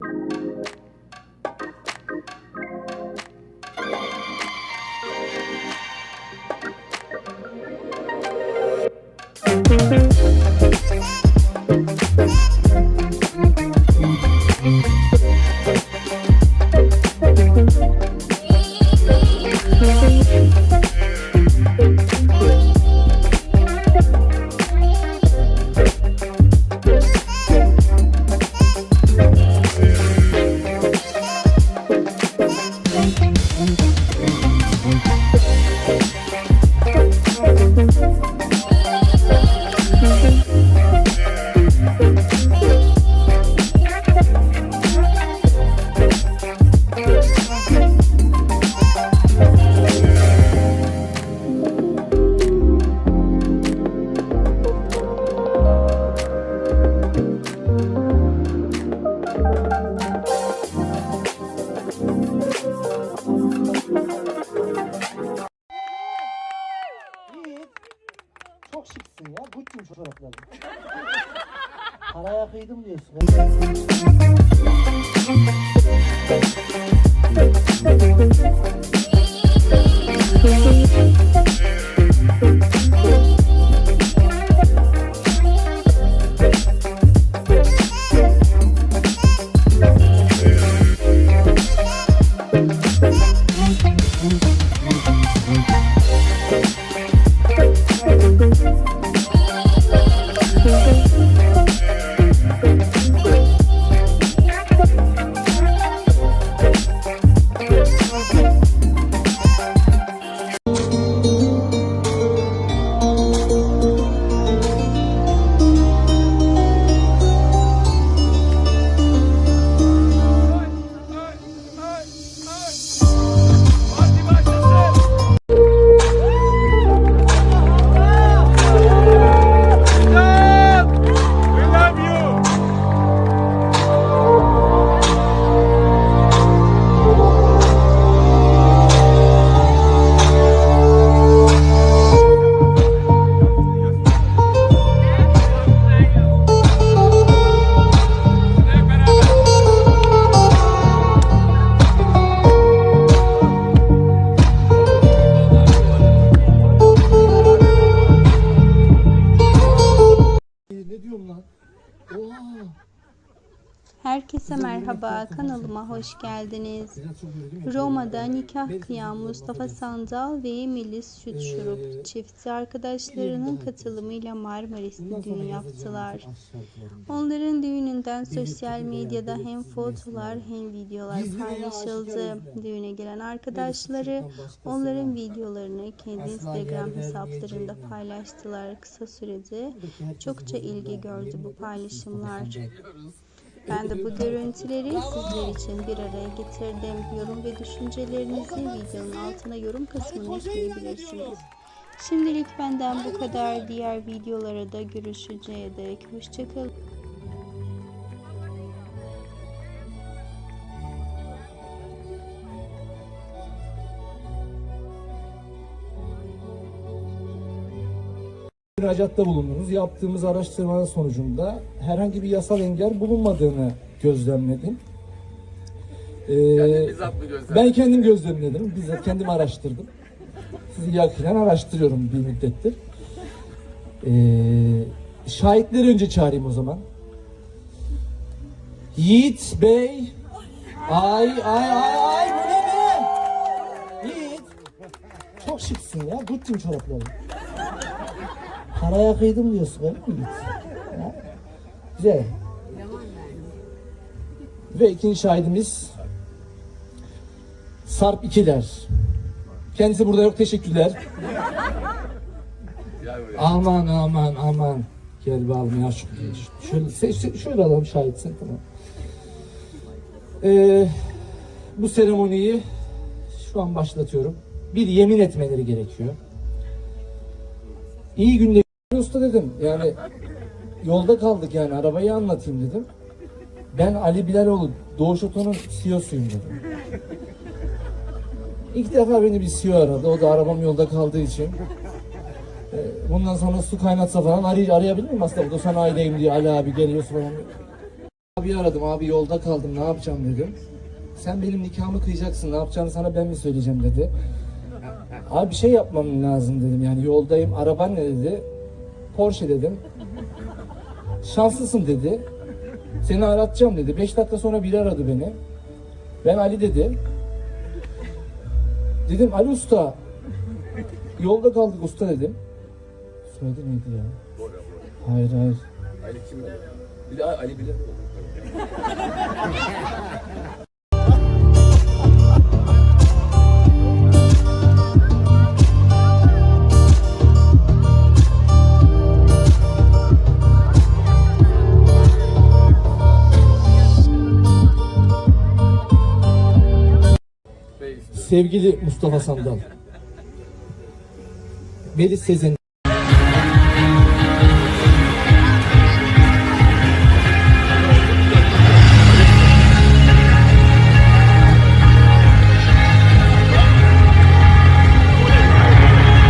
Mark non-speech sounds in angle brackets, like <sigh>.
Yiğit. Çok şıksın ya. Gucci'm şu çorapları. <laughs> Paraya kıydım diyorsun. Ne diyorum lan? Oha. Herkese merhaba, kanalıma hoş geldiniz. Roma'da nikah kıyan Mustafa Sandal ve Melis Süt Şurup çifti arkadaşlarının katılımıyla Marmaris'te düğün yaptılar. Onların düğününden sosyal medyada hem fotolar hem videolar paylaşıldı. Düğüne gelen arkadaşları onların videolarını kendi Instagram hesaplarında paylaştılar. Kısa sürede çokça ilgi gördü bu paylaşımlar. <laughs> Ben de bu görüntüleri sizler için bir araya getirdim. Yorum ve düşüncelerinizi videonun altına yorum kısmına ekleyebilirsiniz. Şimdilik benden bu kadar. Diğer videolara da görüşeceğe dek hoşçakalın. Müracaatta bulundunuz. Yaptığımız araştırmanın sonucunda herhangi bir yasal engel bulunmadığını gözlemledim. Ee, bizzat mı gözlemledin? ben kendim gözlemledim. Bizzat kendim araştırdım. Sizi yakinen araştırıyorum bir müddettir. Ee, şahitleri önce çağırayım o zaman. Yiğit Bey. Ay ay ay ay bu ne be? Yiğit. Çok şıksın ya. Gucci'm çorapları. Paraya kıydım diyorsun öyle mi? Ha? Güzel. Ve ikinci şahidimiz Sarp İkiler. Kendisi burada yok. Teşekkürler. Aman aman aman. Gel bir almaya şu. Şöyle, se- şöyle alalım şahitsin tamam. Ee, bu seremoniyi şu an başlatıyorum. Bir yemin etmeleri gerekiyor. İyi günde usta dedim. Yani yolda kaldık yani arabayı anlatayım dedim. Ben Ali Bilaloğlu Doğuş Oto'nun CEO'suyum dedim. İlk defa beni bir CEO aradı. O da arabam yolda kaldığı için. Ee, Bundan sonra su kaynatsa falan aray arayabilir miyim aslında? O da sanayideyim diye Ali abi geliyorsun falan. Abi aradım abi yolda kaldım ne yapacağım dedim. Sen benim nikahımı kıyacaksın ne yapacağını sana ben mi söyleyeceğim dedi. Abi bir şey yapmam lazım dedim yani yoldayım araban ne dedi. Porsche dedim. Şanslısın dedi. Seni aratacağım dedi. 5 dakika sonra biri aradı beni. Ben Ali dedi. Dedim Ali Usta. Yolda kaldık usta dedim. Soyadı neydi ya? Hayır hayır. Ali kim? Bir de Ali bilir. <laughs> Sevgili Mustafa Sandal. Melis Sezen